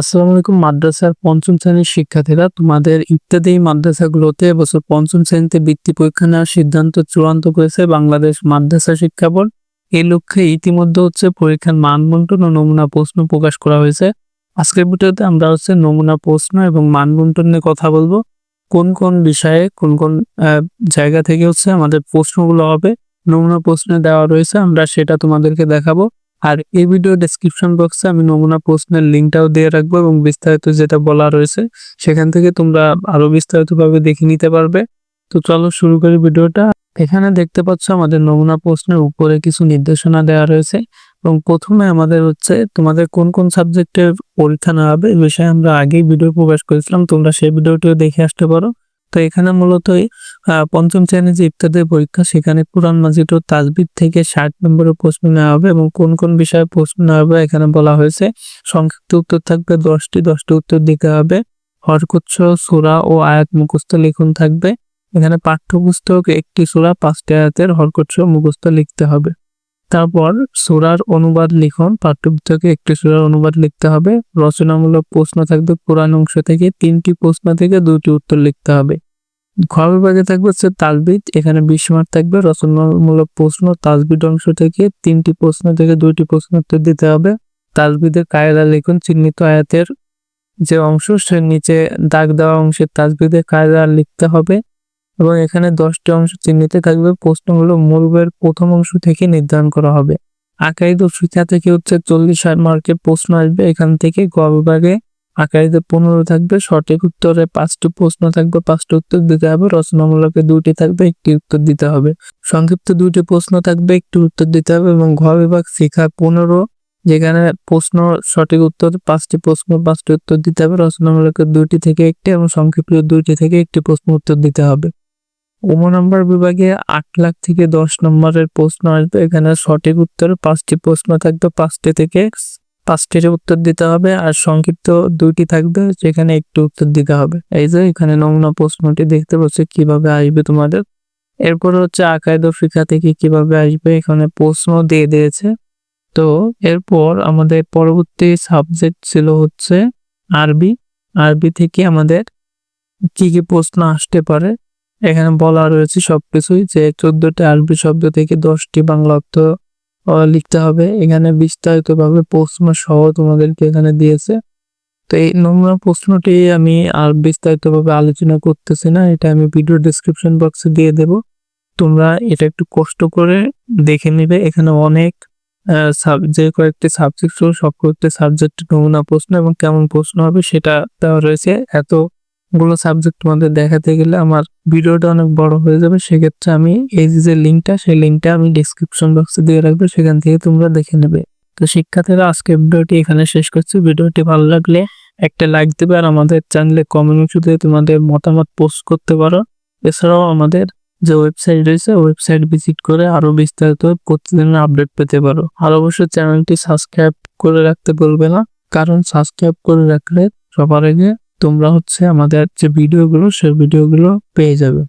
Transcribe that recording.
আসসালামু আলাইকুম, মাদ্রাসার পঞ্চম শ্রেণির শিক্ষার্থীরা। তোমাদের ইত্যাদি মাদ্রাসাগুলোতে এবছর পঞ্চম শ্রেণীতে বৃত্তি পরীক্ষা নেওয়ার সিদ্ধান্ত চূড়ান্ত করেছে বাংলাদেশ মাদ্রাসা শিক্ষা বোর্ড। এই লক্ষ্যে ইতিমধ্যে হচ্ছে পরীক্ষার মান বন্টন ও নমুনা প্রশ্ন প্রকাশ করা হয়েছে। আজকের ভিডিওতে আমরা হচ্ছে নমুনা প্রশ্ন এবং মান বন্টন নিয়ে কথা বলব। কোন কোন বিষয়ে, কোন কোন জায়গা থেকে হচ্ছে আমাদের প্রশ্নগুলো হবে, নমুনা প্রশ্নে দেওয়া রয়েছে, আমরা সেটা তোমাদেরকে দেখাবো। আর এই ভিডিও ডেসক্রিপশন বক্সে আমি নমুনা প্রশ্নের লিঙ্কটাও দিয়ে রাখব এবং বিস্তারিত যেটা বলা রয়েছে, সেখান থেকে তোমরা আরও বিস্তারিতভাবে দেখে নিতে পারবে। তো চলো শুরু করি ভিডিওটা। এখানে দেখতে পাচ্ছ আমাদের নমুনা প্রশ্নের উপরে কিছু নির্দেশনা দেওয়া রয়েছে এবং প্রথমে আমাদের হচ্ছে তোমাদের কোন কোন সাবজেক্টের পরীক্ষা নেওয়া হবে এই বিষয়ে আমরা আগেই ভিডিও প্রকাশ করেছিলাম, তোমরা সেই ভিডিওটিও দেখে আসতে পারো। তো এখানে মূলত পঞ্চম শ্রেণির যে ইত্যাদি পরীক্ষা, সেখানে কোরআন মাজিদ ও তাজবিদ থেকে ষাট নম্বরের প্রশ্ন নেওয়া হবে এবং কোন কোন বিষয়ে প্রশ্ন নেওয়া হবে এখানে বলা হয়েছে। সংক্ষিপ্ত উত্তর থাকবে দশটি দশটি উত্তর দিতে হবে। হরকুচ্ছ সূরা ও আয়াত মুখস্থ লিখন থাকবে। এখানে পাঠ্যপুস্তক একটি সূরা, পাঁচটি আয়াতের হরকুচ্ছ মুখস্থ লিখতে হবে। তারপর সুরার অনুবাদ লিখন। পাঠ্যপুস্তকে একটি সুরার অনুবাদ লিখতে হবে। রচনামূলক প্রশ্ন থাকবে। কোরআন অংশ থেকে তিনটি প্রশ্ন থেকে দুটি উত্তর লিখতে হবে। ঘ বিভাগে থাকবে হচ্ছে তালবিদ এখানে বিশ মার্ক থাকবে। রচনামূলক প্রশ্ন তাজবিদ অংশ থেকে তিনটি প্রশ্ন থেকে দুইটি প্রশ্ন উত্তর দিতে হবে। তাজবিদের কায়দা লিখুন। চিহ্নিত আয়াতের যে অংশ, সে নিচে দাগ দেওয়া অংশের তাজবিদের কায়দা লিখতে হবে। এবং এখানে দশটি অংশ চিহ্নিত থাকবে। প্রশ্নগুলো মূল বইয়ের প্রথম অংশ থেকে নির্ধারণ করা হবে। ও শিক্ষা থেকে হচ্ছে? চল্লিশ ষাট মার্কের প্রশ্ন আসবে। এখান থেকে গ বিভাগে আকাইদে পনেরো থাকবে। সঠিক উত্তরে পাঁচটি প্রশ্ন থাকবে। পাঁচটি উত্তর দিতে হবে। রচনামূলকে দুটি থাকবে, একটি উত্তর দিতে হবে। সংক্ষিপ্ত দুটি প্রশ্ন থাকবে, একটি উত্তর দিতে হবে এবং ঘ বিভাগ শিক্ষা পনেরো, যেখানে প্রশ্ন সঠিক উত্তর পাঁচটি প্রশ্ন, পাঁচটি উত্তর দিতে হবে। রচনামূলকে দুইটি থেকে একটি এবং সংক্ষিপ্ত দুইটি থেকে একটি প্রশ্ন উত্তর দিতে হবে। উম নম্বর বিভাগে আট লাখ থেকে দশ নম্বরের প্রশ্ন আসবে। এখানে সঠিক উত্তর, পাঁচটি প্রশ্ন থাকবে, পাঁচটি থেকে পাঁচটির উত্তর দিতে হবে আর সংক্ষিপ্ত দুইটি থাকবে, যেখানে একটু উত্তর দিতে হবে। এই যে, এখানে নমুনা প্রশ্নটি দেখতে পাচ্ছ, কীভাবে আসবে তোমাদের? এরপর হচ্ছে আকায়দ ফিকা থেকে কীভাবে আসবে, এখানে প্রশ্ন দিয়ে দিয়েছে। তো, এরপর আমাদের পরবর্তী সাবজেক্ট ছিল হচ্ছে আরবি। আরবি থেকে আমাদের কি কি প্রশ্ন আসতে পারে? এখানে বলা রয়েছে সবকিছুই যে চোদ্দটি আরবি শব্দ থেকে দশটি বাংলা অর্থ লিখতে হবে। এখানে বিস্তারিত ভাবে প্রশ্ন সহ তোমাদেরকে এখানে দিয়েছে। তো এই নমুনা প্রশ্নটি আমি আর বিস্তারিতভাবে আলোচনা করতেছি না, এটা আমি ভিডিও ডিসক্রিপশন বক্সে দিয়ে দেব। তোমরা এটা একটু কষ্ট করে দেখে নিবে। এখানে অনেক যে কয়েকটি সাবজেক্ট সব কয়েকটি সাবজেক্ট নমুনা প্রশ্ন এবং কেমন প্রশ্ন হবে সেটা দেওয়া রয়েছে। এতগুলো সাবজেক্ট তোমাদের দেখাতে গেলে আমার ভিডিওটা অনেক বড় হয়ে যাবে, সেক্ষেত্রে আমি এই যে লিঙ্কটা, সেই লিঙ্কটা আমি ডিসক্রিপশন বক্সে দিয়ে রাখব, সেখান থেকে তোমরা দেখে নেবে। তো শিক্ষার্থীরা আজকে ভিডিওটি এখানে শেষ করছি। ভিডিওটি ভালো লাগলে একটা লাইক দেবে আর আমাদের চ্যানেলে দিয়ে তোমাদের মতামত পোস্ট করতে পারো। এছাড়াও আমাদের যে ওয়েবসাইট রয়েছে ওয়েবসাইট ভিজিট করে আরও বিস্তারিত প্রতিদিনের আপডেট পেতে পারো। আর অবশ্যই চ্যানেলটি সাবস্ক্রাইব করে রাখতে বলবে না, কারণ সাবস্ক্রাইব করে রাখলে সবার আগে তোমরা হচ্ছে আমাদের যে ভিডিওগুলো সেই ভিডিওগুলো পেয়ে যাবে।